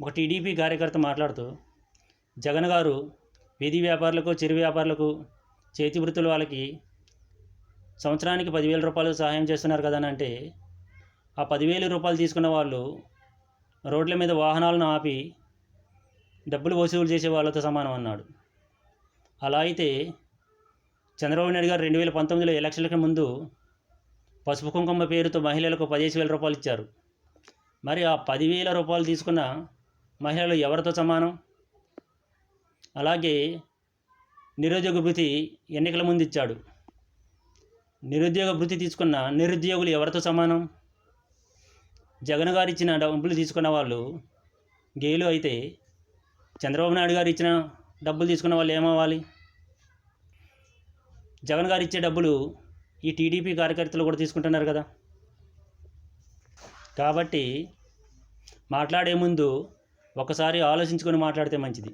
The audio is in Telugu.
ఒక టీడీపీ కార్యకర్త మాట్లాడుతూ జగన్ గారు వీధి వ్యాపారులకు చిరు వ్యాపారులకు చేతి వృత్తుల వాళ్ళకి సంవత్సరానికి పదివేల రూపాయలు సహాయం చేస్తున్నారు కదా అని అంటే ఆ పదివేల రూపాయలు తీసుకున్న వాళ్ళు రోడ్ల మీద వాహనాలను ఆపి డబ్బులు వసూలు చేసే వాళ్ళతో సమానం అన్నాడు. అలా అయితే చంద్రబాబు నాయుడు గారు రెండు వేల పంతొమ్మిదిలో ఎలక్షన్లకు ముందు పసుపు కుంకుమ పేరుతో మహిళలకు పదిహేను వేల రూపాయలు ఇచ్చారు. మరి ఆ పదివేల రూపాయలు తీసుకున్న మహిళలు ఎవరితో సమానం? అలాగే నిరుద్యోగ భృతి ఎన్నికల ముందు ఇచ్చాడు. నిరుద్యోగ భృతి తీసుకున్న నిరుద్యోగులు ఎవరితో సమానం? జగన్ గారు ఇచ్చిన డబ్బులు తీసుకున్న వాళ్ళు గేలు అయితే చంద్రబాబు నాయుడు గారు ఇచ్చిన డబ్బులు తీసుకున్న వాళ్ళు ఏమవ్వాలి? జగన్ గారు ఇచ్చే డబ్బులు ఈ టీడీపీ కార్యకర్తలు కూడా తీసుకుంటున్నారు కదా. కాబట్టి మాట్లాడే ముందు ఒకసారి ఆలోచించుకొని మాట్లాడితే మంచిది.